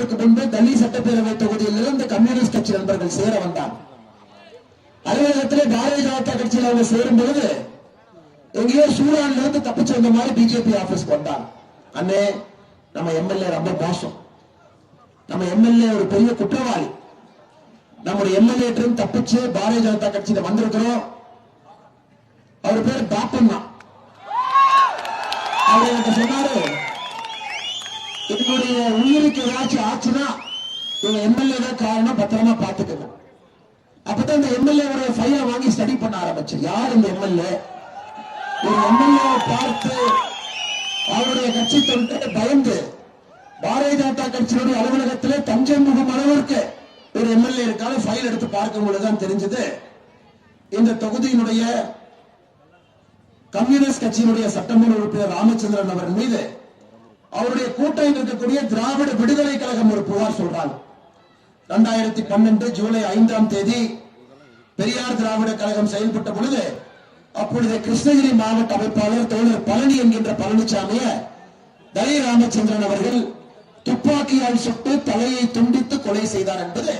மாதத்திற்கு முன்பு டெல்லி சட்டப்பேரவை தொகுதியில் இருந்து கம்யூனிஸ்ட் கட்சி நண்பர்கள் சேர வந்தார். அலுவலகத்திலே பாரதிய ஜனதா கட்சியில் அவங்க சேரும் பொழுது எங்கேயோ சூடான்ல இருந்து தப்பிச்சு வந்த மாதிரி பிஜேபி ஆபீஸ்க்கு வந்தார் அண்ணே நம்ம எம்எல்ஏ ரொம்ப மோசம். நம்ம எம்எல்ஏ ஒரு பெரிய குற்றவாளி. நம்முடைய எம்எல்ஏ தப்பிச்சு பாரதிய ஜனதா கட்சியில வந்திருக்கிறோம். அவர் பேர் பாப்பன் தான் அவர் எனக்கு சொன்னாரு என்னுடைய உயிருக்கு ஏதாச்சும் ஆச்சுன்னா இவங்க எம்எல்ஏ தான் காரணம் பத்திரமா பாத்துக்கணும் அப்பதான் இந்த எம்எல்ஏ ஃபைலை வாங்கி ஸ்டடி பண்ண ஆரம்பிச்சேன். யார் இந்த எம்எல்ஏ ஒரு எம்எல்ஏ பார்த்து அவருடைய கட்சி தொண்டை பயந்து பாரதிய ஜனதா கட்சியினுடைய அலுவலகத்திலே தஞ்சை முகம் அளவிற்கு ஒரு எம்எல்ஏ இருக்காரு ஃபைல் எடுத்து பார்க்கும் பொழுதுதான் தெரிஞ்சது. இந்த தொகுதியினுடைய கம்யூனிஸ்ட் கட்சியினுடைய சட்டமன்ற உறுப்பினர் ராமச்சந்திரன் அவர்கள் மீது அவருடைய கூட்டம் இருக்கக்கூடிய திராவிட விடுதலை கழகம் ஒரு புகார் சொல்றாங்க. இரண்டாயிரத்தி பன்னெண்டு ஜூலை ஐந்தாம் தேதி பெரியார் திராவிட கழகம் செயல்பட்ட பொழுது அப்பொழுது கிருஷ்ணகிரி மாவட்ட அமைப்பாளர் தோழர் பழனி என்கின்ற பழனிசாமிய தலை ராமச்சந்திரன் அவர்கள் துப்பாக்கியால் சுட்டு தலையை துண்டித்து கொலை செய்தார் என்பது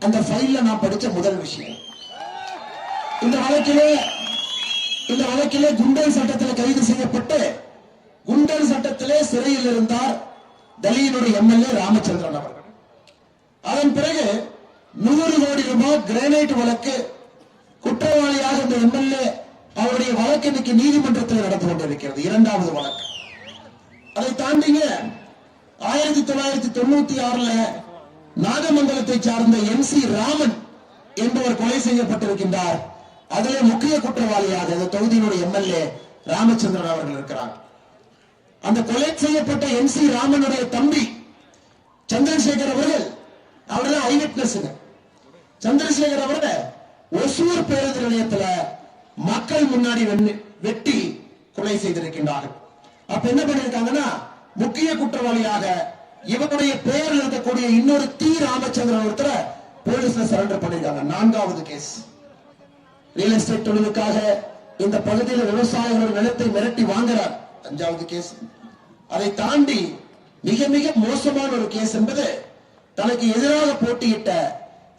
அந்த ஃபைல்ல நான் படிச்ச முதல் விஷயம். இந்த வழக்கிலே இந்த வழக்கிலே குண்டல் சட்டத்தில் கைது செய்யப்பட்டு குண்டர் சட்டத்திலே சிறையில் இருந்தார் டெல்லியினுடைய எம்எல்ஏ ராமச்சந்திரன் அவர்கள். அதன் பிறகு நூறு கோடி ரூபாய் கிரானைட் வழக்கு குற்றவாளியாக இந்த எம்எல்ஏ அவருடைய வழக்கு இன்னைக்கு நீதிமன்றத்தில் நடந்து கொண்டிருக்கிறது இரண்டாவது வழக்கு. அதை தாண்டிங்க ஆயிரத்தி தொள்ளாயிரத்தி தொண்ணூத்தி ஆறுல நாகமங்கலத்தை சார்ந்த எம் சி ராமன் என்பவர் கொலை செய்யப்பட்டிருக்கின்றார். அதிலே முக்கிய குற்றவாளியாக இந்த தொகுதியினுடைய எம்எல்ஏ ராமச்சந்திரன் அவர்கள் இருக்கிறார். அந்த கொலை செய்யப்பட்ட எம் சி ராமனுடைய தம்பி சந்திரசேகர் அவர்கள் அவர்தான் விட்னஸ் சந்திரசேகர் அவர்கள் ஒசூர் பேருந்து நிலையத்துல மக்கள் முன்னாடி வெட்டி கொலை செய்திருக்கின்றார்கள். அப்ப என்ன பண்ணிருக்காங்கன்னா முக்கிய குற்றவாளியாக இவருடைய பெயரில் இருக்கக்கூடிய இன்னொரு தி ராமச்சந்திரன் ஒருத்தர போலீஸ்ல சரண்டர் பண்ணிருக்காங்க. நான்காவது கேஸ் ரியல் எஸ்டேட் தொழிலுக்காக இந்த பகுதியில் விவசாயிகள் நிலத்தை மிரட்டி வாங்குறார். அஞ்சாவது கேஸ் அதை தாண்டி மிக மிக மோசமான ஒரு கேஸ் என்பது தனக்கு எதிராக போட்டியிட்ட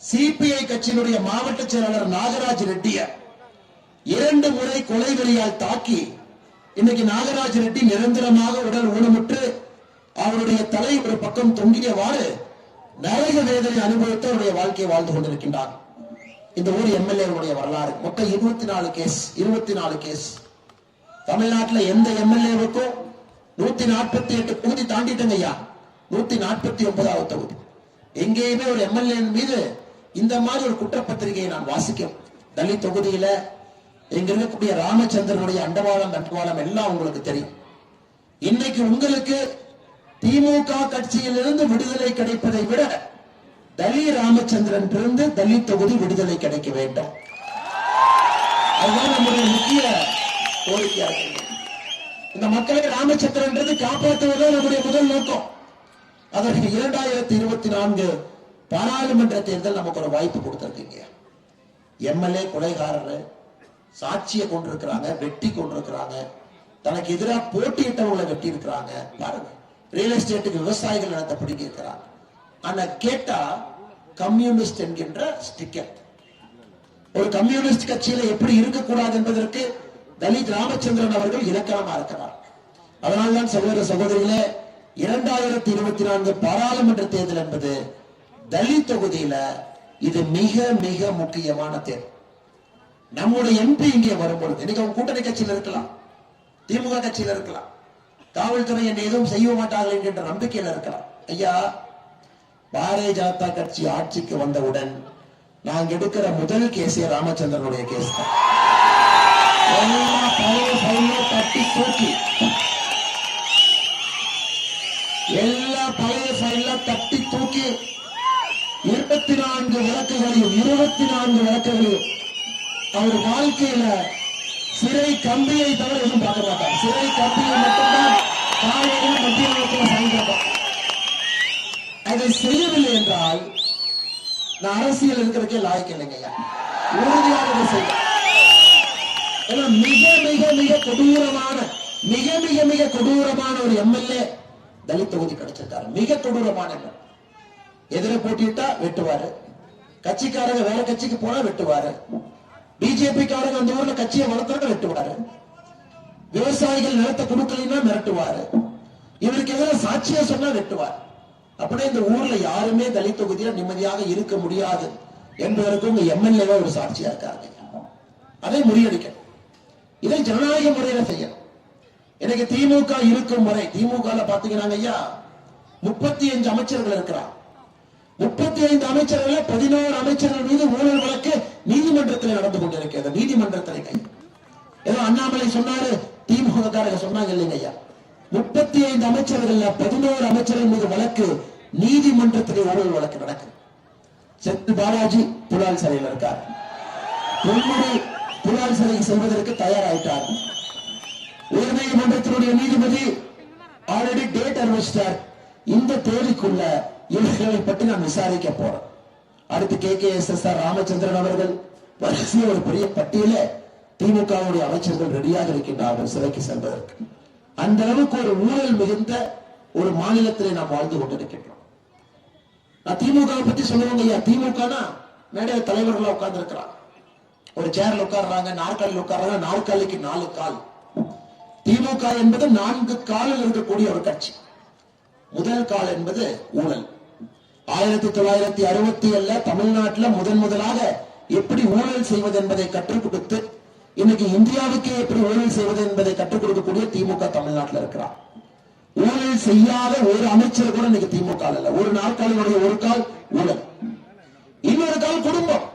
சிபிஐ கட்சியினுடைய மாவட்ட செயலாளர் நாகராஜ் ரெட்டிய இரண்டு முறை கொலைவெறியால் தாக்கி இன்னைக்கு நாகராஜ் ரெட்டி நிரந்தரமாக உடல் ஊனமுற்று அவருடைய தலை ஒரு பக்கம் தொங்கியவாறு நரக வேதனை அனுபவித்து அவருடைய வாழ்க்கையை வாழ்ந்து கொண்டிருக்கின்றார். இந்த ஊர் எம்எல்ஏ வரலாறு. மொத்தம் இருபத்தி நாலு கேஸ் இருபத்தி நாலு கேஸ் தமிழ்நாட்டுல எந்த எம்எல்ஏவுக்கும் நூத்தி நாற்பத்தி எட்டு தொகுதி தாண்டிட்டங்க ஐயா. நூத்தி நாற்பத்தி ஒன்பதாவது தொகுதி. எங்கேயுமே ஒரு எம்எல்ஏ மீது இந்த மாதிரி ஒரு குற்றப்பத்திரிகையை நான் வாசிக்கும். தலித் தொகுதியில இங்க இருக்கக்கூடிய ராமச்சந்திரனுடைய அண்டவாளம் தண்டவாளம் எல்லாம் உங்களுக்கு தெரியும். இன்னைக்கு உங்களுக்கு திமுக கட்சியிலிருந்து விடுதலை கிடைப்பதை விட தலி ராமச்சந்திரன் இருந்து தலித் தொகுதி விடுதலை கிடைக்க வேண்டும். அதுதான் நம்முடைய முக்கிய கோரிக்கையாக இருக்கிறது. இந்த மக்களை ராமச்சந்திரன்றது காப்பாற்றுவதே நம்முடைய முதல் நோக்கம். அதற்கு இரண்டாயிரத்தி இருபத்தி நான்கு பாராளுமன்ற தேர்தல் நமக்கு ஒரு வாய்ப்பு கொடுத்திருக்கீங்க. எம்எல்ஏ கொலைகாரர் சாட்சியை கொண்டிருக்கிறாங்க வெட்டி கொண்டிருக்கிறாங்க தனக்கு எதிராக போட்டியிட்டவங்களை வெட்டி இருக்கிறாங்க பாருங்க. ரியல் எஸ்டேட்டுக்கு விவசாயிகள் நடத்த பிடிக்க இருக்கிறாங்க. ஆனா கேட்டா கம்யூனிஸ்ட் என்கின்ற ஸ்டிக்கர் ஒரு கம்யூனிஸ்ட் கட்சியில எப்படி இருக்கக்கூடாது என்பதற்கு தலித் ராமச்சந்திரன் அவர்கள் இலக்கணமா இருக்கிறார். அதனால்தான் சகோதர சகோதரிகளே இரண்டாயிரத்தி இருபத்தி நான்கு பாராளுமன்ற தேர்தல் என்பது தலித் தொகுதியில இது மிக மிக முக்கியமான தேர்தல். நம்முடைய எம்பி இங்கே வரும்பொழுது இன்னைக்கு அவங்க கூட்டணி கட்சியில் இருக்கலாம் திமுக கட்சியில் இருக்கலாம் காவல்துறை என்னை எதுவும் செய்ய மாட்டார்கள் என்கின்ற நம்பிக்கையில் இருக்கலாம். ஐயா பாரதிய ஜனதா கட்சி ஆட்சிக்கு வந்தவுடன் நாங்க எடுக்கிற முதல் கேஸே ராமச்சந்திரனுடைய கேஸ் தான். தட்டி தூக்கி எல்லா பழைய ஃபைல தட்டி தூக்கி இருபத்தி நான்கு விளக்குகளையும் இருபத்தி நான்கு விளக்குகளையும் அவர் வாழ்க்கையில சிறை கம்பியை தவிர எதுவும் பார்க்க மாட்டார் சிறை கம்பியை மட்டும்தான் காலையில மத்திய நேரத்தில் சாயங்காலம் அதை செய்யவில்லை என்றால் நான் அரசியல் இருக்கிறதுக்கே லாய்க்கு இல்லைங்க ஐயா உறுதியாக செய்ய மிக மிக மிக கொடூரமான மிக மிக மிக கொடூரமான ஒரு எம்எல்ஏ தலித் தொகுதி கிடைச்சிருக்காரு. மிக கொடூரமான எதிர போட்டிட்டா வெட்டுவாரு. கட்சிக்காரங்க வேற கட்சிக்கு போனா வெட்டுவாரு. பிஜேபி காரங்க அந்த ஊர்ல கட்சியை வளர்த்தாங்க வெட்டுவாரு. விவசாயிகள் நிலத்தை கொடுக்கலைன்னா மிரட்டுவாரு. இவருக்கு எதிராக சாட்சியா சொன்னா வெட்டுவார். அப்படியே இந்த ஊர்ல யாருமே தலித் தொகுதியில நிம்மதியாக இருக்க முடியாது என்பதற்கு உங்க எம்எல்ஏவா ஒரு சாட்சியா இருக்காங்க அதை முறியடிக்கணும். இதை ஜனநாயக முறையில செய்யணும். எனக்கு திமுக இருக்கும் வரை திமுக பாத்தீங்கன்னா ஐயா முப்பத்தி அஞ்சு அமைச்சர்கள் இருக்கிறார் முப்பத்தி ஐந்து அமைச்சர்கள் பதினோரு அமைச்சர்கள் மீது ஊழல் வழக்கு நீதிமன்றத்தில் நடந்து கொண்டிருக்கிறது. நீதிமன்றத்தில் கை. ஏதோ அண்ணாமலை சொன்னாரு திமுக சொன்னாங்க இல்லைங்க ஐயா. முப்பத்தி ஐந்து அமைச்சர்கள் பதினோரு அமைச்சர்கள் மீது வழக்கு நீதிமன்றத்திலே ஊழல் வழக்கு நடக்குது. செத்து பாலாஜி புலால் சிறையில் இருக்கார். பொன்முடி புலால் சிறைக்கு செல்வதற்கு தயாராயிட்டார். உயர்நீதிமன்றத்தினுடைய நீதிபதி ஆல்ரெடி டேட் அறிவிச்சிட்டார். இந்த தேதிக்குள்ள இவர்களை பற்றி நான் விசாரிக்க போறேன் அடுத்து K K S S R Ramachandran அவர்கள் வரிசைய ஒரு பெரிய பட்டியல திமுகவுடைய அமைச்சர்கள் ரெடியாக இருக்கின்றார்கள் சிறைக்கு செல்வதற்கு. அந்த அளவுக்கு ஒரு ஊழல் மிகுந்த ஒரு மாநிலத்திலே நாம் வாழ்ந்து கொண்டிருக்கின்றோம். நான் திமுக பத்தி சொல்லுவாங்க ஐயா திமுகனா மேடைய தலைவர்களா உட்கார்ந்து இருக்கிறாங்க ஒரு சேர்ல உட்கார்றாங்க நாற்காலியில் உட்கார்றாங்க நாற்காலிக்கு நாலு கால். திமுக என்பது நான்கு காலில் இருக்கக்கூடிய ஒரு கட்சி. முதல் கால் என்பது ஊழல். ஆயிரத்தி தொள்ளாயிரத்தி அறுபத்தி ஏழுல தமிழ்நாட்டில் முதன் முதலாக எப்படி ஊழல் செய்வது என்பதை கற்றுக் கொடுத்து இன்னைக்கு இந்தியாவுக்கே எப்படி ஊழல் செய்வது என்பதை கற்றுக் கொடுக்கக்கூடிய திமுக தமிழ்நாட்டில் இருக்கிறார் ஊழல் செய்யாத ஒரு அமைச்சர் கூட இன்னைக்கு திமுக இல்ல. ஒரு நாற்காலியுடைய ஒரு கால் ஊழல். இன்னொரு கால் குடும்பம்.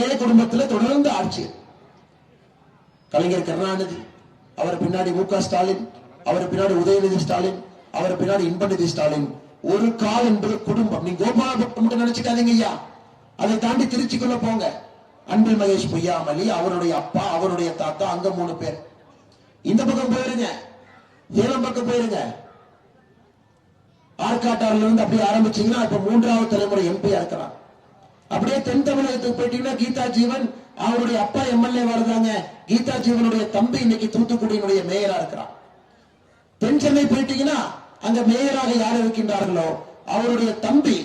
ஒரே குடும்பத்தில் தொடர்ந்து ஆட்சி. கலைஞர் கருணாநிதி அவர் பின்னாடி மு க ஸ்டாலின் அவர் பின்னாடி உதயநிதி ஸ்டாலின் அவர் பின்னாடி இன்பநிதி ஸ்டாலின். ஒரு கால் என்பது குடும்பம். நீங்க கோபாலபுரம் மட்டும் நினைச்சுக்காதீங்க ஐயா. அதை தாண்டி திருச்சிக்குள்ள போங்க. அன்பில் மகேஷ் பொய்யாமலி அவருடைய அப்பா அவருடைய தாத்தா அங்க மூணு பேர். இந்த பக்கம் போயிருங்க. ஏலம் பக்கம் போயிருங்க. ஆற்காட்டாறுல அப்படியே ஆரம்பிச்சீங்கன்னா இப்ப மூன்றாவது தலைமுறை எம்பியா இருக்கிறான் அப்படியே தென் தமிழகத்துக்கு போயிட்டீங்கன்னா கீதா ஜீவன் அவருடைய அப்பா எம்எல்ஏ வருதாங்க கீதா ஜீவனுடைய தம்பி இன்னைக்கு தூத்துக்குடியினுடைய மேயரா இருக்கிறான். தென் சென்னை போயிட்டீங்கன்னா அங்க மேயராக யார் இருக்கின்றார்களோ அவருடைய தம்பி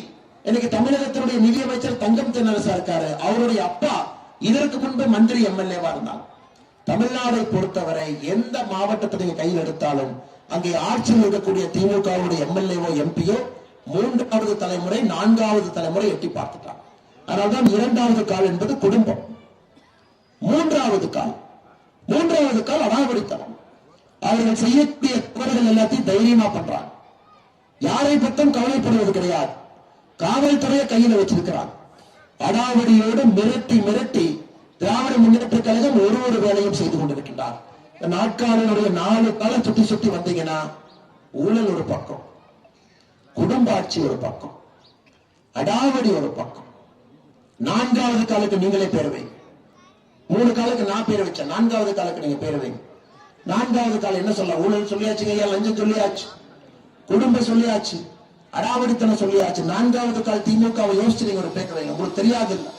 இன்னைக்கு தமிழகத்தினுடைய நிதியமைச்சர் தங்கம் தென்னரசா இருக்காரு. அவருடைய அப்பா இதற்கு முன்பு மந்திரி எம்எல்ஏவா இருந்தாங்க. தமிழ்நாடை பொறுத்தவரை எந்த மாவட்டத்தை நீங்க கையில் எடுத்தாலும் அங்கே ஆட்சியில் இருக்கக்கூடிய திமுகவுடைய எம்எல்ஏவோ எம்பியோ மூன்றாவது தலைமுறை நான்காவது தலைமுறை எட்டி பார்த்துட்டாங்க. அதனால்தான் இரண்டாவது கால் என்பது குடும்பம். மூன்றாவது கால். மூன்றாவது கால் அடாவடித்தனம் அவர்கள் செய்யக்கூடிய தவறுகள் எல்லாத்தையும் தைரியமா பண்றாங்க. யாரை பக்கம் கவலைப்படுவது கிடையாது. காவல்துறையை கையில வச்சிருக்கிறான் அடாவடியோடு மிரட்டி மிரட்டி திராவிட முன்னேற்ற கழகம் ஒரு ஒரு வேலையும் செய்து கொண்டிருக்கின்றார். இந்த நாட்காலினுடைய நாலு காலம் சுத்தி சுத்தி வந்தீங்கன்னா ஊழல் ஒரு பக்கம். குடும்ப ஆட்சி ஒரு பக்கம். அடாவடி ஒரு பக்கம். நான்காவது காலுக்கு நீங்களே பேர் வைங்க. மூணு காலுக்கு நான் பேர் வச்சேன். நான்காவது காலுக்கு நீங்க பேர் வைங்க. நான்காவது காலம் என்ன சொல்ல ஊழல் சொல்லியாச்சுங்க ஐயா லஞ்சம் சொல்லியாச்சு குடும்பம் சொல்லியாச்சு அடாவடித்தனம் சொல்லியாச்சு. நான்காவது கால் திமுகவை யோசிச்சு நீங்க ஒரு பேக்க வைங்க. உங்களுக்கு தெரியாது இல்ல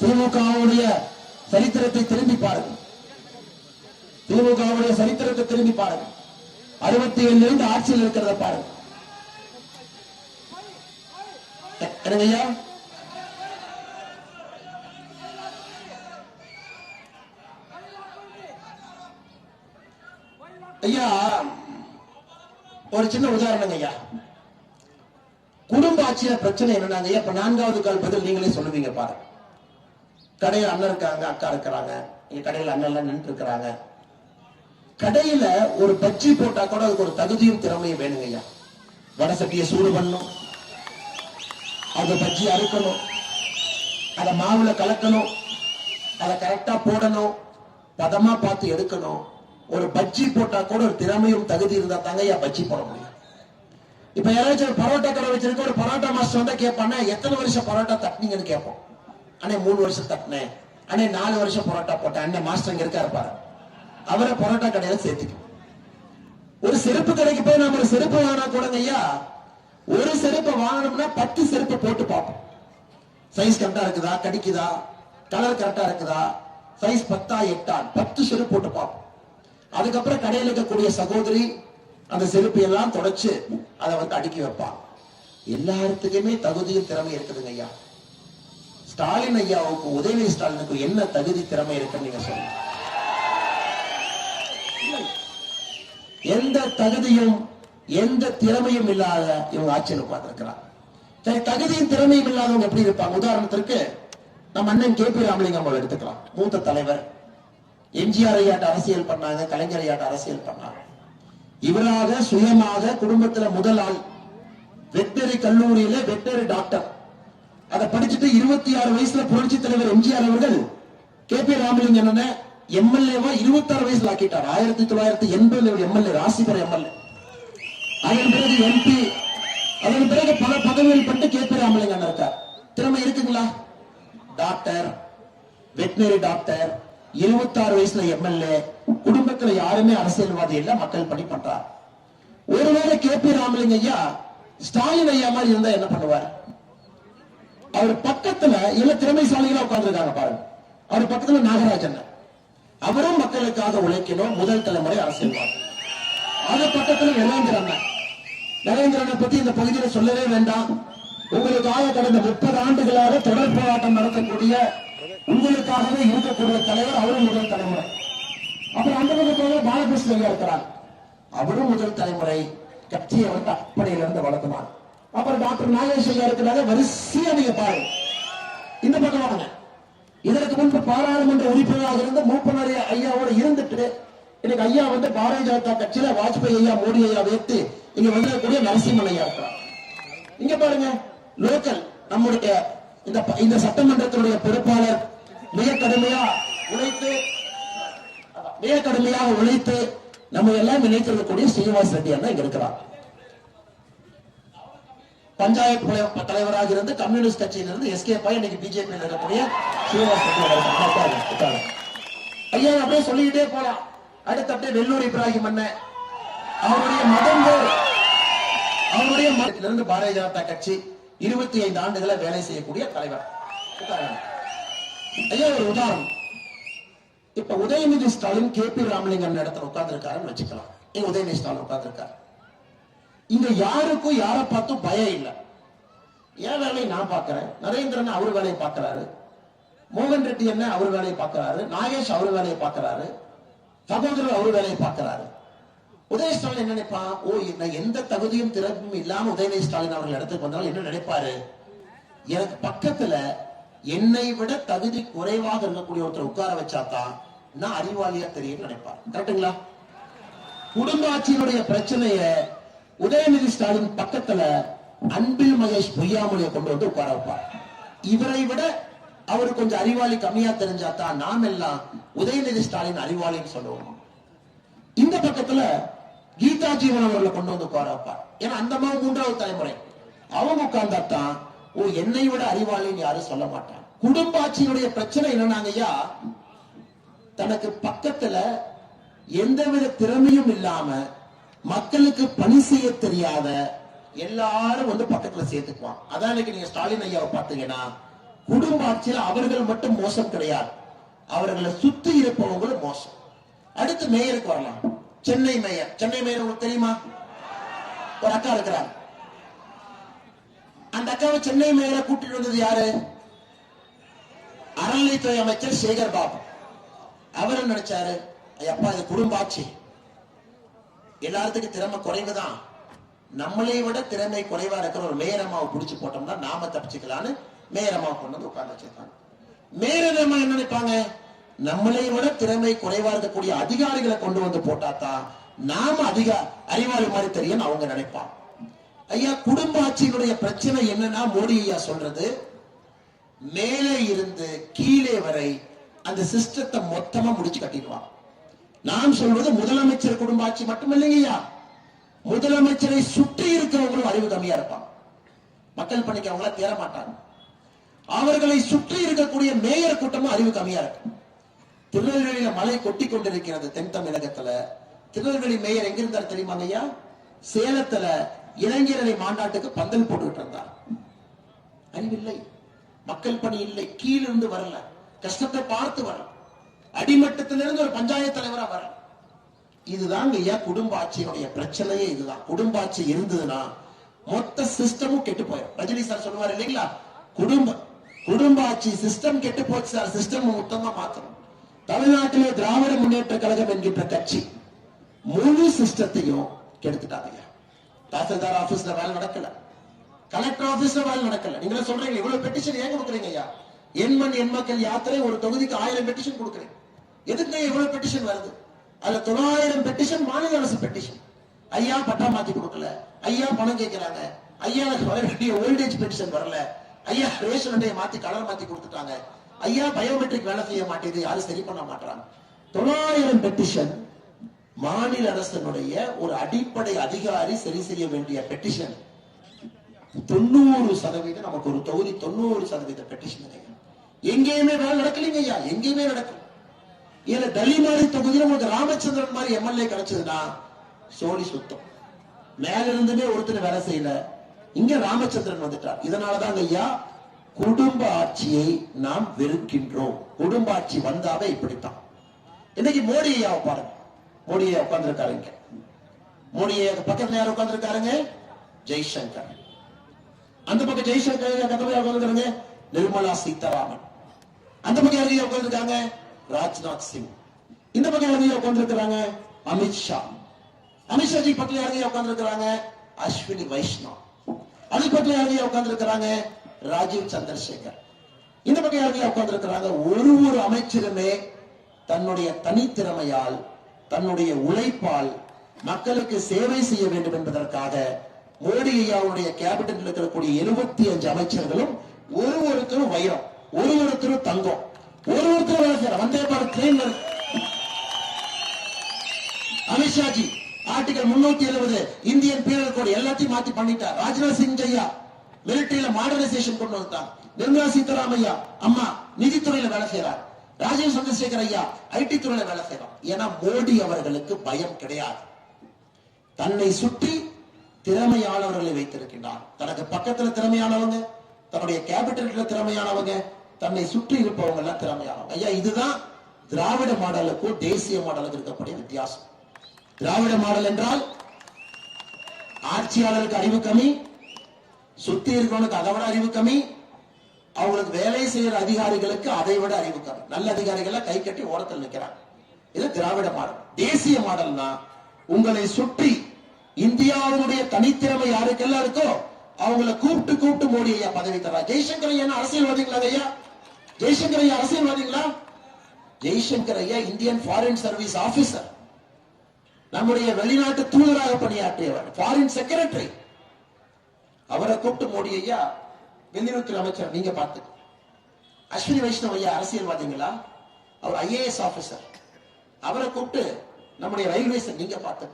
திமுகவுடைய சரித்திரத்தை திரும்பி பாருங்க. திமுகவுடைய சரித்திரத்தை திரும்பி பாருங்க. அறுபத்தி ஏழுல இருந்து ஆட்சியில் இருக்கிறத பாருங்க. என்னங்க ஐயா? ஐயா ஒரு சின்ன உதாரணங்க ஐயா. குடும்ப ஆட்சியில பிரச்சனை என்னன்னா ஐயா இப்ப நான்காவது கால் பதில் நீங்களே சொல்லுவீங்க பாரு கடையில் அண்ணன் இருக்காங்க அக்கா இருக்கிறாங்க. இங்க கடையில் அண்ணன் எல்லாம் நின்று இருக்கிறாங்க. கடையில ஒரு பஜ்ஜி போட்டா கூட அதுக்கு ஒரு தகுதியும் திறமையும் வேணுங்க ஐயா. வடை சட்டியை சூடு பண்ணணும். அந்த பஜ்ஜி அறுக்கணும். அதை மாவுல கலக்கணும். அதை கரெக்டா போடணும். பதமா பார்த்து எடுக்கணும். ஒரு பஜ்ஜி போட்டா கூட ஒரு திறமையும் தகுதி இருந்தா தாங்க ஐயா பஜ்ஜி போட முடியும்? இப்ப யாராச்சும் ஒரு பரோட்டா கடை வச்சிருக்க ஒரு பரோட்டா மாஸ்டர் வந்தா கேட்பானே எத்தனை வருஷம் பரோட்டா தட்டினீங்கன்னு கேட்போம். அண்ணே மூணு வருஷம் தட்டினேன் அண்ணே நாலு வருஷம் பரோட்டா போட்டேன் அண்ணே மாஸ்டர் இங்க இருக்காரு பாரு. அவரை பரோட்டா கடையில சேர்த்துக்கும் ஒரு செருப்பு கடைக்கு போய் நம்ம ஒரு செருப்பு வாங்கினா கூடங்க ஐயா ஒரு செருப்பை வாங்கணும்னா பத்து செருப்பை போட்டு பார்ப்போம். சைஸ் கரெக்டா இருக்குதா? கடிக்குதா? கலர் கரெக்டா இருக்குதா? சைஸ் பத்தா எட்டா பத்து செருப்பு போட்டு பார்ப்போம். அதுக்கப்புறம் கடையில் இருக்கக்கூடிய சகோதரி அந்த செருப்பு எல்லாம் தொடச்சு அதை வந்து அடுக்கி வைப்பான் எல்லாத்துக்குமே தகுதியும் திறமை இருக்குதுங்க ஐயா. ஸ்டாலின் ஐயாவுக்கு உதயநிதி ஸ்டாலினுக்கு என்ன தகுதி திறமை இருக்குன்னு நீங்க சொல்லுங்க. எந்த தகுதியும் எந்த திறமையும் இல்லாத இவங்க ஆட்சியில் உட்கார்ந்திருக்கிறார். சரி தகுதியும் திறமையும் இல்லாதவங்க எப்படி இருப்பாங்க? உதாரணத்திற்கு நம்ம அண்ணன் கே பி ராமலிங்கம் அவர்கள் எடுத்துக்கலாம். மூத்த தலைவர். எம்ஜிஆர் ஐயாட்ட அரசியல் பண்ணாங்க கலைஞர் ஐயாட்ட அரசியல் பண்ணாங்க. இவராக சுயமாக குடும்பத்துல முதல் ஆள். வெட்டரி கல்லூரியில வெட்டரி டாக்டர். அதை படிச்சுட்டு இருபத்தி ஆறு வயசுல புரட்சி தலைவர் எம்ஜிஆர் அவர்கள் கே பி ராமலிங்கம் எம்எல்ஏவா இருபத்தி ஆறு வயசுல ஆக்கிட்டார். ஆயிரத்தி தொள்ளாயிரத்தி எண்பதுல எம்எல்ஏ ராசிபுரம் எம்எல்ஏ. அதன் பிறகு எம்பி. அதன் பிறகு பல பதவிகள் பட்டு கே பி ராமலிங்கம் இருக்கார். திறமை இருக்குங்களா? டாக்டர். Veterinary doctor. இருபத்தாறு வயசுல எம்எல்ஏ குடும்பத்துல யாருமே அரசியல்வாதி இல்ல மக்கள் பணி பண்றார் ஒருவேளை கே பி ராமலிங்க ஐயா ஸ்டாலின் ஐயா மாதிரி இருந்தா என்ன பண்ணுவார்? அவர் பக்கத்துல இல்ல திறமைசாலிகளா உட்கார்ந்துருக்காங்க பாருங்க. அவர் பக்கத்துல நாகராஜன் அவரும் மக்களுக்காக உழைக்கணும் முதல் தலைமுறை அரசியல்வாதி. அது பக்கத்துல நரேந்திரன் நரேந்திரனை பத்தி இந்த பகுதியில சொல்லவே வேண்டாம். உங்களுக்காக கடந்த முப்பது ஆண்டுகளாக தொடர் போராட்டம் நடத்தக்கூடிய உங்களுக்காகவே இருக்கக்கூடிய தலைவர் அவரும் முதல் தலைமுறை. அப்புறம் அந்த பக்கத்துல பாலகிருஷ்ணன் ஐயா இருக்கிறார். அவரும் முதல் தலைமுறை. கட்சியை வந்து அப்படியிலிருந்து இருந்து அப்புறம் டாக்டர் நாகேஷ் ஐயா இருக்கிறாங்க வரிசையா நீங்க பாருங்க. இந்த பக்கம் வாங்க. இதற்கு முன்பு பாராளுமன்ற உறுப்பினராக இருந்த மூப்பனாரி ஐயாவோட இருந்துட்டு இன்னைக்கு ஐயா வந்து பாரதிய ஜனதா கட்சியில வாஜ்பாய் ஐயா மோடி ஐயா வைத்து இங்க வந்திருக்கக்கூடிய நரசிம்மன் ஐயா இருக்கிறார். இங்க பாருங்க லோக்கல் நம்முடைய இந்த இந்த சட்டமன்றத்தினுடைய பொறுப்பாளர் மிக கடுமையா உழைத்து மிக கடுமையாக உழைத்து நம்ம எல்லாம் இணைத்திருக்கக்கூடிய ஸ்ரீனிவாஸ் ரெட்டி அண்ணா இங்க இருக்கிறார். பஞ்சாயத்து தலைவராக இருந்து கம்யூனிஸ்ட் கட்சியிலிருந்து எஸ்கே பாய் இன்னைக்கு பிஜேபி இருக்கக்கூடிய ஸ்ரீனிவாஸ் ரெட்டி ஐயா அப்படியே சொல்லிக்கிட்டே போலாம். அடுத்து அப்படியே வெள்ளூர் இப்ராஹிம் அண்ணன் அவருடைய மதம் வேறு. அவருடைய மதத்திலிருந்து பாரதிய ஜனதா கட்சி இருபத்தி ஐந்து ஆண்டுகளை வேலை செய்யக்கூடிய தலைவர். ஐயா ஒரு உதாரணம். இப்ப உதயநிதி ஸ்டாலின் கே பி ராமலிங்கம் இடத்துல உட்கார்ந்துருக்காருன்னு வச்சுக்கலாம். இங்க உதயநிதி ஸ்டாலின் உட்கார்ந்துருக்காரு. இங்க யாருக்கும் யாரை பார்த்தும் பயம் இல்லை. என் வேலையை நான் பார்க்கிறேன். நரேந்திரன் அவர் வேலையை பார்க்கிறாரு. மோகன் ரெட்டி என்ன அவர் வேலையை பார்க்கிறாரு. நாகேஷ் அவர் வேலையை பார்க்கிறாரு. சகோதரர் அவர் வேலையை பார்க்கிறாரு. உதய ஸ்டாலின் என்ன நினைப்பான்? ஓ நான் எந்த தகுதியும் திறப்பும் இல்லாம உதயநிதி ஸ்டாலின் அவர்கள் இடத்துக்கு வந்தாலும் என்ன நினைப்பாரு? எனக்கு பக்கத்துல என்னை விட தகுதி குறைவாக இருக்கக்கூடிய ஒருத்தர் உட்கார வச்சாதான் நான் அறிவாளியா தெரியும் நினைப்பார். கரெக்டுங்களா குடும்ப ஆட்சியினுடைய பிரச்சனைய உதயநிதி ஸ்டாலின் பக்கத்துல அன்பில் மகேஷ் பொய்யாமொழியை கொண்டு வந்து உட்கார வைப்பார். இவரை விட அவர் கொஞ்சம் அறிவாளி கம்மியா தெரிஞ்சாதான் நாம் எல்லாம் உதயநிதி ஸ்டாலின் அறிவாளின்னு சொல்லுவோம். இந்த பக்கத்துல கீதா ஜீவன் அவர்களை கொண்டு வந்து உட்கார வைப்பார். ஏன்னா அந்த மாதிரி மூன்றாவது தலைமுறை. அவங்க உட்கார்ந்தாத்தான் ஓ என்னை விட அறிவாளின்னு யாரும் சொல்ல மாட்டாங்க. குடும்ப ஆட்சியினுடைய பிரச்சனை என்னன்னாங்கய்யா தனக்கு பக்கத்துல எந்தவித திறமையும் இல்லாம மக்களுக்கு பணி செய்ய தெரியாத எல்லாரும் வந்து பக்கத்துல சேர்த்துக்குவான். அதான் இன்னைக்கு நீங்க ஸ்டாலின் ஐயாவை பார்த்தீங்கன்னா குடும்ப ஆட்சியில அவர்கள் மட்டும் மோசம் கிடையாது. அவர்களை சுத்தி இருப்பவங்களும் மோசம். அடுத்து மேயருக்கு வரலாம். சென்னை மேயர். சென்னை மேயர் உங்களுக்கு தெரியுமா? ஒரு அக்கா இருக்கிறாங்க அந்த அக்காவை சென்னை மேல கூட்டிட்டு வந்தது யாரு? அறநிலைத்துறை அமைச்சர் சேகர் பாபு. அவர் நினைச்சாரு? ஐயப்பா இது குடும்ப ஆட்சி எல்லாத்துக்கும் திறமை குறைவுதான். நம்மளை விட திறமை குறைவா இருக்கிற ஒரு மேயரம்மாவை பிடிச்சி போட்டோம்னா நாம தப்பிச்சுக்கலான்னு மேயரம்மா கொண்டு வந்து உட்கார்ந்து வச்சிருக்காங்க. மேயரம்மா என்ன நினைப்பாங்க? நம்மளை விட திறமை குறைவா இருக்கக்கூடிய அதிகாரிகளை கொண்டு வந்து போட்டாதான் நாம அதிக அறிவாளி மாதிரி தெரியும் அவங்க நினைப்பாங்க. ஐயா குடும்ப ஆட்சியினுடைய பிரச்சனை என்னன்னா மோடி ஐயா சொல்றது மேலே இருந்து கீழே வரை அந்த சிஸ்டத்தை மொத்தமா முடிச்சு கட்டிடுவான் நான் சொல்றது முதலமைச்சர் குடும்ப ஆட்சி மட்டும் இல்லைங்கய்யா முதலமைச்சரை சுற்றி இருக்கிறவங்களும் அறிவு கம்மியா இருப்பான் மக்கள் பணிக்கிறவங்கள தேர மாட்டாங்க. அவர்களை சுற்றி இருக்கக்கூடிய மேயர் கூட்டமும் அறிவு கம்மியா இருக்கும். திருநெல்வேலியில மழை கொட்டி கொண்டிருக்கிறது தென் தமிழகத்துல. திருநெல்வேலி மேயர் எங்கிருந்தார் இருந்தார் தெரியுமா ஐயா? சேலத்துல இளைஞரணி மாநாட்டுக்கு பந்தல் போட்டுக்கிட்டு இருந்தார். அறிவில்லை. மக்கள் பணி இல்லை. கீழிருந்து வரல. கஷ்டத்தை பார்த்து வரல. அடிமட்டத்திலிருந்து ஒரு பஞ்சாயத்து தலைவரா வர இதுதான் ஐயா குடும்ப ஆட்சியினுடைய பிரச்சனையே இதுதான். குடும்ப ஆட்சி இருந்ததுன்னா மொத்த சிஸ்டமும் கெட்டு போயிடும் ரஜினி சார் சொல்லுவார் இல்லைங்களா? குடும்ப குடும்ப ஆட்சி சிஸ்டம் கெட்டு போச்சு சார். சிஸ்டம் மொத்தமா மாத்தணும். தமிழ்நாட்டிலே திராவிட முன்னேற்ற கழகம் என்கின்ற கட்சி முழு சிஸ்டத்தையும் கெடுத்துட்டாங்க தாசில்தார் ஆபீஸ்ல வேலை நடக்கல. கலெக்டர் ஆபீஸ்ல வேலை நடக்கல. நீங்க சொல்றீங்க இவ்வளவு பெட்டிஷன் ஏன் கொடுக்குறீங்க ஐயா? என் மண் மக்கள் யாத்திரை ஒரு தொகுதிக்கு ஆயிரம் பெட்டிஷன் கொடுக்குறேன். எதுக்கு இவ்வளவு பெட்டிஷன் வருது? அதுல தொள்ளாயிரம் பெட்டிஷன் மாநில அரசு பெட்டிஷன் ஐயா பட்டா மாத்தி கொடுக்கல. ஐயா பணம் கேட்கிறாங்க. ஐயா எனக்கு வர வேண்டிய ஓல்டேஜ் பெட்டிஷன் வரல. ஐயா ரேஷன் அட்டையை மாத்தி கலர் மாத்தி கொடுத்துட்டாங்க. ஐயா பயோமெட்ரிக் வேலை செய்ய மாட்டேது யாரும் சரி பண்ண மாட்டாங்க தொள்ளாயிரம் பெட்டிஷன் மாநில அரசனுடைய ஒரு அடிப்படை அதிகாரி சரி செய்ய வேண்டிய பெட்டிஷன் தொண்ணூறு சதவீதம் நமக்கு ஒரு தொகுதி தொண்ணூறு சதவீத பெட்டிஷன் எங்கேயுமே வேலை நடக்கலைங்க ஐயா எங்கேயுமே நடக்கல. இதுல டெல்லி மாதிரி தொகுதியில உங்களுக்கு ராமச்சந்திரன் மாதிரி எம்எல்ஏ கிடைச்சதுன்னா சோழி சுத்தம். மேல இருந்துமே ஒருத்தர் வேலை செய்யல. இங்க ராமச்சந்திரன் வந்துட்டார். இதனாலதான் ஐயா குடும்ப ஆட்சியை நாம் வெறுக்கின்றோம். குடும்ப ஆட்சி வந்தாவே இப்படித்தான். இன்னைக்கு மோடி ஐயாவை பாருங்க. மோடியை உட்கார்ந்துருக்காருங்க. மோடியை பக்கத்துல யார் உட்கார்ந்துருக்காருங்க? ஜெய்சங்கர். அந்த பக்கம் ஜெய்சங்கர் பக்கத்துல உட்கார்ந்துருக்காங்க நிர்மலா சீதாராமன். அந்த பக்கம் யாரையும் உட்கார்ந்துருக்காங்க? ராஜ்நாத் சிங். இந்த பக்கம் யாரையும் உட்கார்ந்துருக்காங்க அமித்ஷா அமித்ஷாஜி பக்கத்துல யாரையும் உட்கார்ந்துருக்காங்க அஸ்வினி வைஷ்ணவ். அது பக்கத்துல யாரையும் உட்கார்ந்துருக்காங்க ராஜீவ் சந்திரசேகர். இந்த பக்கம் யாரையும் உட்கார்ந்துருக்காங்க ஒரு ஒரு அமைச்சருமே தன்னுடைய தனித்திறமையால் தன்னுடைய உழைப்பால் மக்களுக்கு சேவை செய்ய வேண்டும் என்பதற்காக மோடி ஐயாவுடைய கேபினட்டில் இருக்கக்கூடிய எழுபத்தி அஞ்சு அமைச்சர்களும் ஒரு ஒருத்தரும் வைரம் ஒரு ஒருத்தரும் தங்கம் ஒரு ஒருத்தரும் வந்தே பாரத் ட்ரெயின்ல அமித்ஷாஜி ஆர்டிகல் முன்னூத்தி எழுபது இந்தியன் பீரல் கோடு எல்லாத்தையும் மாத்தி பண்ணிட்டார். ராஜ்நாத் சிங் ஐயா மிலிட்டரியில மாடர்னைசேஷன் கொண்டு வந்தார் நிர்மலா சீதாராமையா அம்மா நிதித்துறையில வேலை செய்யறார் ராஜீவ் சந்திரசேகர் ஐயா ஐடி துறையில வேலை செய்யறார் ஏன்னா மோடி அவர்களுக்கு பயம் கிடையாது. தன்னை சுற்றி திறமையானவர்களை வைத்திருக்கின்றார். தனக்கு பக்கத்துல திறமையானவங்க தன்னுடைய கேபிட்டல்ல திறமையானவங்க தன்னை சுற்றி இருப்பவங்க எல்லாம் திறமையானவங்க. ஐயா இதுதான் திராவிட மாடலுக்கும் தேசிய மாடலுக்கு இருக்கக்கூடிய வித்தியாசம். திராவிட மாடல் என்றால் ஆட்சியாளருக்கு அறிவு கம்மி சுத்தி இருக்கிறவனுக்கு அதை விட அறிவு கம்மி அவங்களுக்கு வேலை செய்யற அதிகாரிகளுக்கு அதை விட அறிவு கம்மி. நல்ல அதிகாரிகளை கை கட்டி ஓரத்தில் நிற்கிறாங்க இது திராவிட மாடல். தேசிய மாடல்னா உங்களை சுற்றி இந்தியாவுடைய தனித்திறமை யாருக்கெல்லாம் இருக்கோ அவங்களை கூப்பிட்டு கூப்பிட்டு மோடி ஐயா பதவி தரா ஜெய்சங்கர் ஐயா அரசியல்வாதிகளா ஐயா? ஜெய்சங்கர் ஐயா அரசியல்வாதிகளா ஜெய்சங்கர் ஐயா இந்தியன் ஃபாரின் சர்வீஸ் ஆபீசர் நம்முடைய வெளிநாட்டு தூதராக பணியாற்றியவர் ஃபாரின் செக்ரட்டரி அவரை கூப்பிட்டு மோடி ஐயா வெளியுறவுத்துறை அமைச்சர் நீங்க பார்த்து அஸ்வினி வைஷ்ணவ் ஐயா அரசியல்வாதிங்களா? அவர் ஐஏஎஸ் ஆபீசர் அவரை கூப்பிட்டு நம்முடைய ரயில்வேஸ் நீங்க பார்த்து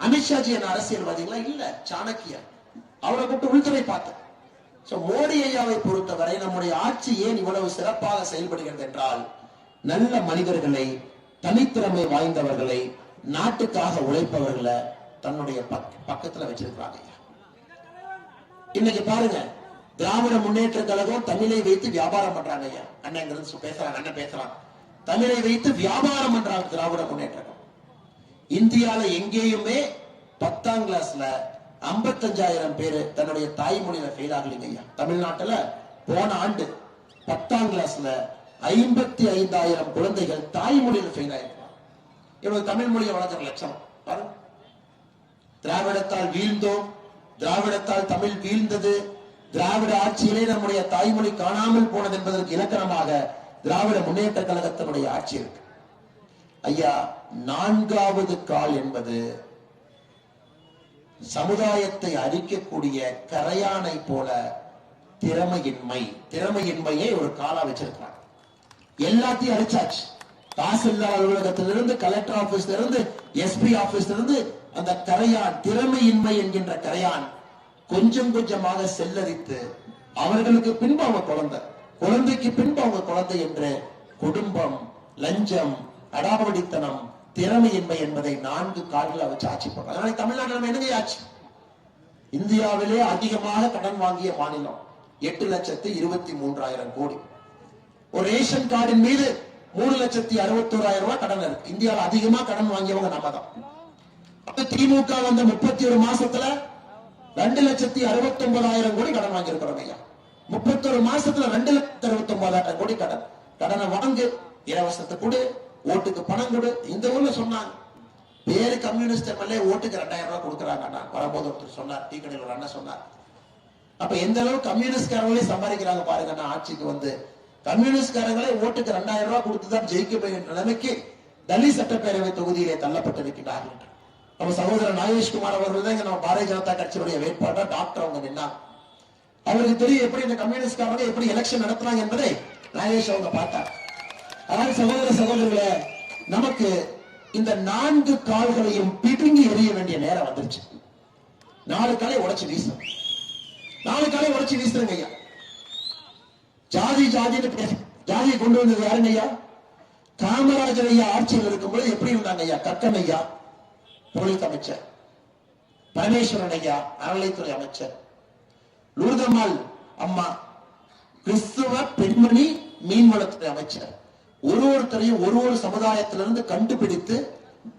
அமித்ஷாஜி என்ன அரசியல்வாதிகளா இல்ல சாணக்கியர் அவரை கூப்பிட்டு உள்துறை பார்த்து சோ மோடி ஐயாவை பொறுத்தவரை நம்முடைய ஆட்சி ஏன் இவ்வளவு சிறப்பாக செயல்படுகிறது என்றால் நல்ல மனிதர்களை தனித்திறமை வாய்ந்தவர்களை நாட்டுக்காக உழைப்பவர்களை தன்னுடைய பக்கத்துல வச்சிருக்கிறாங்க இன்னைக்கு பாருங்க திராவிட முன்னேற்ற கழகம் தமிழை வைத்து வியாபாரம் பண்றாங்க ஐயா. அண்ணன் பேசுறாங்க அண்ணன் பேசுறாங்க. தமிழை வைத்து வியாபாரம் பண்றாங்க திராவிட முன்னேற்ற இந்தியால எங்கேயுமே பத்தாம் கிளாஸ்ல 55000 பேரு தன்னுடைய தாய்மொழியில ஃபெயில் ஆகலைங்க ஐயா. தமிழ்நாட்டுல போன ஆண்டு பத்தாம் கிளாஸ்ல ஐம்பத்தி ஐந்தாயிரம் குழந்தைகள் தாய்மொழியில ஃபெயில் ஆயிருக்கலாம் இவங்க தமிழ் மொழியை வளர்க்குற லட்சணம். திராவிடத்தால் வீழ்ந்தோம் திராவிடத்தால் தமிழ் வீழ்ந்தது. திராவிட ஆட்சியிலே நம்முடைய தாய்மொழி காணாமல் போனது என்பதற்கு இலக்கணமாக திராவிட முன்னேற்ற கழகத்தினுடைய ஆட்சி இருக்கு. ஐயா நான்காவது கால் என்பது சமுதாயத்தை அழிக்கக்கூடிய கரையானை போல திறமையின்மை. திறமையின்மையை ஒரு காலா வச்சிருக்கிறாங்க எல்லாத்தையும் அழிச்சாச்சு. தாசில்தார் அலுவலகத்திலிருந்து கலெக்டர் ஆபீஸ்ல இருந்து எஸ்பி ஆபீஸ்ல இருந்து அந்த கரையான் திறமையின்மை என்கின்ற கரையான் கொஞ்சம் கொஞ்சமாக செல்லரித்து அவர்களுக்கு பின்பு அவங்க குழந்தை. குழந்தைக்கு பின்பு அவங்க குழந்தை என்று குடும்பம் லஞ்சம் அடாவடித்தனம் திறமையின்மை என்பதை நான்கு கால்களை வச்சு ஆட்சி பண்றாங்க அதனால தமிழ்நாட்டில் நம்ம என்னங்க ஆட்சி? இந்தியாவிலே அதிகமாக கடன் வாங்கிய மாநிலம் எட்டு லட்சத்து இருபத்தி மூன்றாயிரம் கோடி. ஒரு ரேஷன் கார்டின் மீது மூணு லட்சத்தி அறுபத்தோராயிரம் ரூபாய் கடன் இருக்கு. இந்தியாவில் அதிகமா கடன் வாங்கியவங்க நம்ம தான் திமுக வந்த முப்பத்தி ஒரு மாசத்துல ரெண்டு லட்சத்தி அறுபத்தி ஒன்பதாயிரம் கோடி கடன் வாங்கியிருக்கிறோம் ஐயா. முப்பத்தொரு மாசத்துல ரெண்டு லட்சத்தி அறுபத்தி ஒன்பதாயிரம் கோடி கடன். கடனை வாங்கு இலவசத்தை கொடு ஓட்டுக்கு பணம் கொடு. இந்த ஊர்ல சொன்னாங்க. பேரு கம்யூனிஸ்ட் எம்எல்ஏ ஓட்டுக்கு ரெண்டாயிரம் ரூபாய் கொடுக்குறாங்க அண்ணா வரும்போது ஒருத்தர் சொன்னார். டீ கடையில் ஒரு அண்ணன் சொன்னார். அப்ப எந்த அளவு கம்யூனிஸ்ட்காரங்களே சம்பாதிக்கிறாங்க பாருங்க ஆட்சிக்கு வந்து. கம்யூனிஸ்ட்காரங்களே ஓட்டுக்கு ரெண்டாயிரம் ரூபாய் கொடுத்துதான் ஜெயிக்க போய் நிலைமைக்கு டெல்லி சட்டப்பேரவை தொகுதியிலே தள்ளப்பட்டிருக்கிறார்கள் நம்ம சகோதரர் நாகேஷ்குமார் அவர்கள் தான் இங்க நம்ம பாரதிய ஜனதா கட்சியுடைய வேட்பாளர் டாக்டர் அவங்க நின்னாங்க அவருக்கு தெரியும் எப்படி இந்த கம்யூனிஸ்ட்காரங்க எப்படி எலெக்ஷன் நடத்துறாங்க என்பதை நாகேஷ் அவங்க பார்த்தார். ஆனால் சகோதர சகோதரர்களே நமக்கு இந்த நான்கு கால்களையும் பிடுங்கி எறிய வேண்டிய நேரம் வந்துருச்சு. நாலு காலை உடைச்சு வீசும் நாலு காலை உடைச்சு வீசுறேங்க ஐயா. ஜாதி ஜாதின்னு ஜாதியை கொண்டு வந்தது யாருங்க ஐயா? காமராஜர் ஐயா ஆட்சியில் இருக்கும்போது எப்படி இருந்தாங்க ஐயா? கக்கன் ஐயா. போலீஸ் அமைச்சர் பரமேஸ்வரன் ஐயா அறநிலைத்துறை அமைச்சர் லூர்தம்மாள் அம்மா கிறிஸ்துவ பெண்மணி மீன்வளத்துறை அமைச்சர். ஒரு ஒருத்தரையும் ஒரு ஒரு சமுதாயத்திலிருந்து கண்டுபிடித்து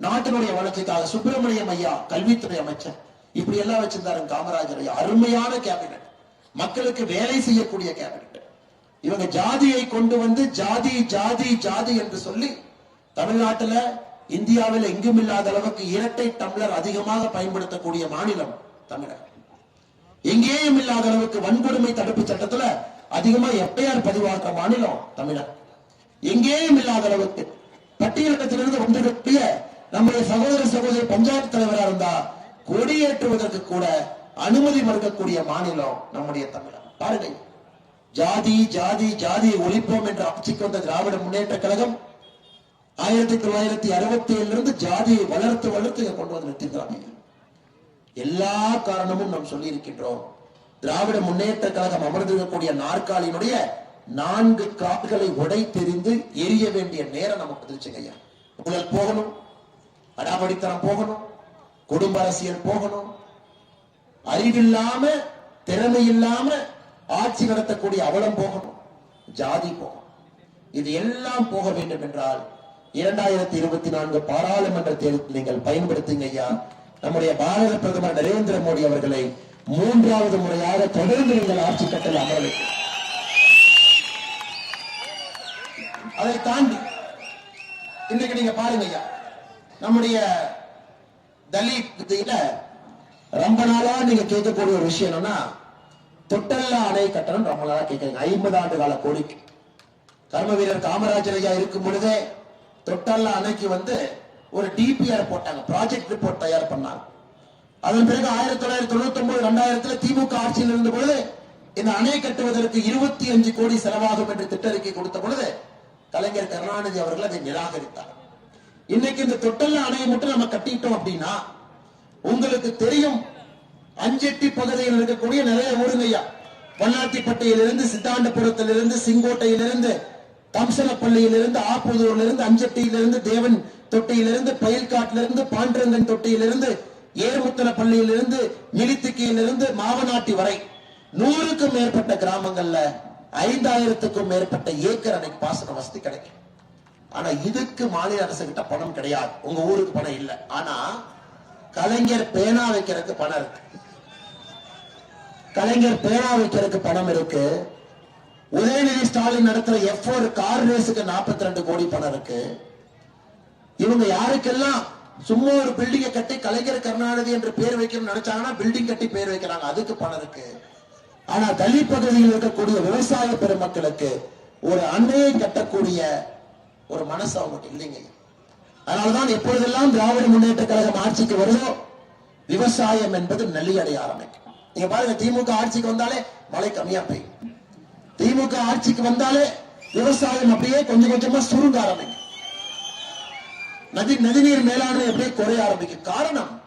நாட்டினுடைய வளர்ச்சிக்காக சுப்பிரமணியம் ஐயா கல்வித்துறை அமைச்சர். இப்படி எல்லாம் வச்சிருந்தாரு காமராஜர் ஐயா. அருமையான கேபினட் மக்களுக்கு வேலை செய்யக்கூடிய கேபினட் இவங்க ஜாதியை கொண்டு வந்து ஜாதி ஜாதி ஜாதி என்று சொல்லி தமிழ்நாட்டுல இந்தியாவில் எங்கும் இல்லாத அளவுக்கு இரட்டை டம்ளர் அதிகமாக பயன்படுத்தக்கூடிய மாநிலம் தமிழகம் எங்கேயும் இல்லாத அளவுக்கு வன்கொடுமை தடுப்பு சட்டத்துல அதிகமா எஃப்ஐஆர் பதிவாக்குற மாநிலம் தமிழகம் எங்கேயும் இல்லாத அளவுக்கு பட்டியலக்கத்திலிருந்து வந்திருக்கக்கூடிய நம்முடைய சகோதர சகோதரி பஞ்சாயத்து தலைவரா இருந்தா கொடியேற்றுவதற்கு கூட அனுமதி மறுக்கக்கூடிய மாநிலம் நம்முடைய தமிழகம் பாருங்க ஜாதி ஜாதி ஜாதியை ஒழிப்போம் என்று ஆட்சிக்கு வந்த திராவிட முன்னேற்ற கழகம் ஆயிரத்தி தொள்ளாயிரத்தி அறுபத்தி ஏழுல இருந்து ஜாதியை வளர்த்து வளர்த்து இதை கொண்டு வந்து நிறுத்திருக்கிறாங்க எல்லா காரணமும் நாம் சொல்லி இருக்கின்றோம் திராவிட முன்னேற்ற கழகம் அமர்ந்திருக்கக்கூடிய நாற்காலியினுடைய நான்கு கால்களை உடைத்தெறிந்து எரிய வேண்டிய நேரம் நமக்கு வந்துருச்சுங்க ஐயா. ஊழல் போகணும் அடாபடித்தனம் போகணும் குடும்ப அரசியல் போகணும். அறிவில்லாம திறமை இல்லாம ஆட்சி நடத்தக்கூடிய அவலம் போகணும் ஜாதி போகணும். இது எல்லாம் போக வேண்டும் என்றால் இரண்டாயிரத்தி இருபத்தி நான்கு பாராளுமன்ற தேர்தல் நீங்கள் பயன்படுத்துங்க ஐயா. நம்முடைய பாரத பிரதமர் நரேந்திர மோடி அவர்களை மூன்றாவது முறையாக தொடர்ந்து நீங்கள் ஆட்சி கட்டளை அமர வைக்கும் அதை தாண்டி இன்னைக்கு நீங்க பாருங்க ஐயா. நம்முடைய தலித் இதுல ரொம்ப நாளா நீங்க கேட்கக்கூடிய ஒரு விஷயம் என்னன்னா தொட்டல்ல அணை கட்டணம் ரொம்ப நாளா கேட்கறீங்க. ஐம்பது ஆண்டு கால கோரிக்கை. கர்ம வீரர் காமராஜர் ஐயா இருக்கும் பொழுதே தொட்டல்ல அணைக்கு வந்து ஒரு டிபிஆர் போட்டாங்க. ப்ராஜெக்ட் ரிப்போர்ட் தயார் பண்ணாங்க. அதன் பிறகு ஆயிரத்தி தொள்ளாயிரத்தி தொண்ணூத்தி ஒன்பது ரெண்டாயிரத்துல திமுக ஆட்சியில் இருந்த பொழுது இந்த அணை கட்டுவதற்கு இருபத்தி அஞ்சு கோடி செலவாகும் என்று திட்டறிக்கை கொடுத்த பொழுது கலைஞர் கருணாநிதி அவர்கள் அதை நிராகரித்தார். இன்னைக்கு இந்த தொட்டல்ல அணையை மட்டும் நம்ம கட்டிட்டோம் அப்படின்னா உங்களுக்கு தெரியும் அஞ்செட்டி பகுதியில் இருக்கக்கூடிய நிறைய ஊருங்கய்யா. வண்ணாத்திப்பட்டியிலிருந்து சித்தாண்டபுரத்திலிருந்து செங்கோட்டையிலிருந்து தம்சனப்பள்ளியிலிருந்து ஆப்புதூரிலிருந்து அஞ்சட்டியிலிருந்து தேவன் தொட்டியிலிருந்து பயில்காட்டிலிருந்து பாண்டரங்கன் தொட்டியிலிருந்து ஏர்முத்தன பள்ளியிலிருந்து மிலித்திக்கையிலிருந்து மாவனாட்டி வரை நூறுக்கும் மேற்பட்ட கிராமங்கள்ல ஐந்தாயிரத்துக்கும் மேற்பட்ட ஏக்கர் அன்னைக்கு பாசன வசதி கிடைக்கும். ஆனா இதுக்கு மாநில அரசு கிட்ட பணம் கிடையாது. உங்க ஊருக்கு பணம் இல்ல. ஆனா கலைஞர் பேனா வைக்கிறதுக்கு பணம் இருக்கு. கலைஞர் பேனா வைக்கிறதுக்கு பணம் இருக்கு. உதயநிதி ஸ்டாலின் நடத்துற எஃப் ஒரு கார் ரேஸுக்கு 42 ரெண்டு கோடி பணம் இருக்கு. இவங்க யாருக்கெல்லாம் சும்மா ஒரு பில்டிங்கை கட்டி கலைஞர் கருணாநிதி என்று பேர் வைக்கணும்னு நினைச்சாங்கன்னா பில்டிங் கட்டி பேர் வைக்கிறாங்க. அதுக்கு பணம் இருக்கு. ஆனா தள்ளி பகுதியில் இருக்கக்கூடிய விவசாய பெருமக்களுக்கு ஒரு அன்னையை கட்டக்கூடிய ஒரு மனசு அவங்களுக்கு இல்லைங்க. அதனாலதான் எப்பொழுதெல்லாம் திராவிட முன்னேற்ற கழகம் ஆட்சிக்கு வருதோ விவசாயம் என்பது நெல்லியடைய ஆரம்பிக்கும். நீங்க பாருங்க திமுக ஆட்சிக்கு வந்தாலே மழை கம்மியா பெய்யும். திமுக ஆட்சிக்கு வந்தாலே விவசாயம் அப்படியே கொஞ்சம் கொஞ்சமா சுருங்க ஆரம்பிக்கும். நதி நதிநீர் மேலாண்மை அப்படியே குறைய ஆரம்பிக்கும். காரணம்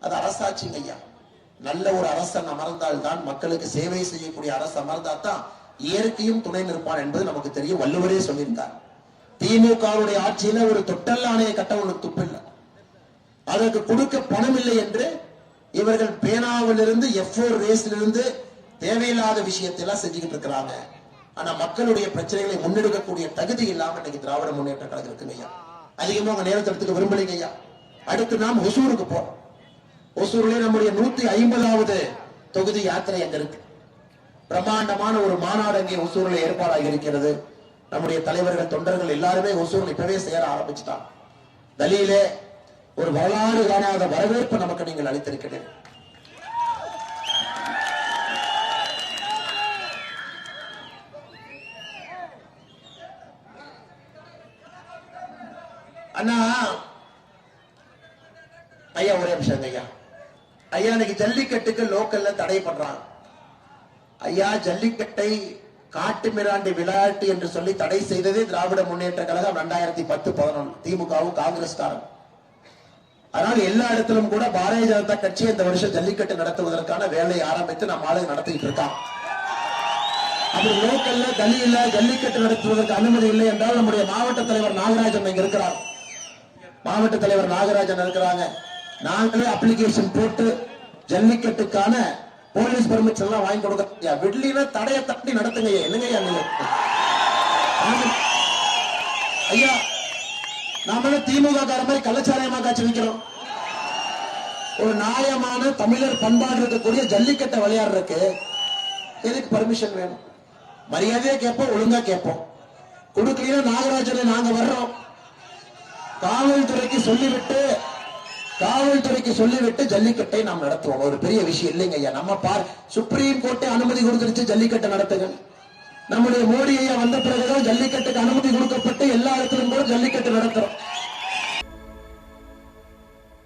அது அரசாட்சிங்க ஐயா. நல்ல ஒரு அரசன் அமர்ந்தால் தான் மக்களுக்கு சேவை செய்யக்கூடிய அரசு அமர்ந்தால் தான் இயற்கையும் துணை நிற்பான் என்பது நமக்கு தெரியும். வள்ளுவரே சொல்லியிருந்தார். திமுகவுடைய ஆட்சியில ஒரு தொட்டல் ஆணையை கட்ட ஒன்று துப்பில்லை. அதற்கு கொடுக்க பணம் இல்லை என்று இவர்கள் பேனாவிலிருந்து எஃப் ஃபோர் ரேஸிலிருந்து தேவையில்லாத விஷயத்தை எல்லாம் செஞ்சுக்கிட்டு இருக்கிறாங்க. ஆனா மக்களுடைய பிரச்சனைகளை முன்னெடுக்கக்கூடிய தகுதி இல்லாம இன்னைக்கு திராவிட முன்னேற்ற கழகம் இருக்குங்க ஐயா. அதிகமா உங்க நேரத்தை எடுத்துக்க விரும்பலைங்க ஐயா. அடுத்து நாம் ஒசூருக்கு போறோம். ஒசூர்லயே நம்முடைய நூத்தி ஐம்பதாவது தொகுதி யாத்திரை அங்க இருக்கு. பிரம்மாண்டமான ஒரு மாநாடு அங்கே ஒசூர்ல ஏற்பாடாகி இருக்கிறது. நம்முடைய தலைவர்கள் தொண்டர்கள் எல்லாருமே ஒசூர்ல இப்பவே சேர ஆரம்பிச்சுட்டாங்க. தலியிலே ஒரு வரலாறு காணாத வரவேற்பு நமக்கு நீங்கள் அளித்திருக்கிறீர்கள். அண்ணா ஐயா ஒரே நிமிஷம் ஐயா ஐயா இன்னைக்கு ஜல்லிக்கட்டுக்கு லோக்கல்ல தடை பண்றாங்க. ஐயா ஜல்லிக்கட்டை காட்டு மிராண்டி விளையாட்டு என்று சொல்லி தடை செய்ததே திராவிட முன்னேற்ற கழகம் ரெண்டாயிரத்தி பத்து பதினொன்று திமுகவும் காங்கிரஸ்காரன். அதனால எல்லா இடத்திலும் கூட பாரதிய ஜனதா கட்சி இந்த வருஷம் ஜல்லிக்கட்டு நடத்துவதற்கான வேலையை ஆரம்பித்து நம்ம ஆளுங்க நடத்திட்டு இருக்கான். அப்படி லோக்கல்ல கல்லியில ஜல்லிக்கட்டு நடத்துவதற்கு அனுமதி இல்லை என்றால் நம்முடைய மாவட்ட தலைவர் நாகராஜன் இங்க இருக்கிறார். மாவட்ட தலைவர் நாகராஜன் இருக்கிறாங்க. நாங்களே அப்ளிகேஷன் போட்டு ஜல்லிக்கட்டுக்கான போலீஸ் பர்மிஷன் எல்லாம் வாங்கி கொடுக்க விட்லினா தடையை தட்டி நடத்துங்க என்னங்கய்யா ஐயா நீங்க? ஐயா நாம திமுக கார மாதிரி கள்ளச்சாராயமா காட்சி வைக்கிறோம் ஒரு நியாயமான தமிழர் பண்பாடு இருக்கக்கூடிய ஜல்லிக்கட்டை விளையாடுறதுக்கு எதுக்கு பர்மிஷன் வேணும்? மரியாதையா கேட்போம் ஒழுங்கா கேட்போம். கொடுக்கலையா நாகராஜனை நாங்க வர்றோம். காவல்துறைக்கு சொல்லிவிட்டு காவல்துறைக்கு சொல்லிவிட்டு ஜல்லிக்கட்டை நாம் நடத்துவோம். ஒரு பெரிய விஷயம் இல்லைங்க ஐயா. நம்ம பார் சுப்ரீம் கோர்ட்டே அனுமதி கொடுத்துருச்சு ஜல்லிக்கட்டை நடத்துங்க நம்முடைய மோடி ஐயா வந்த பிறகுதான் ஜல்லிக்கட்டுக்கு அனுமதி கொடுக்கப்பட்டு எல்லா இடத்திலும் கூட ஜல்லிக்கட்டு நடத்துறோம்.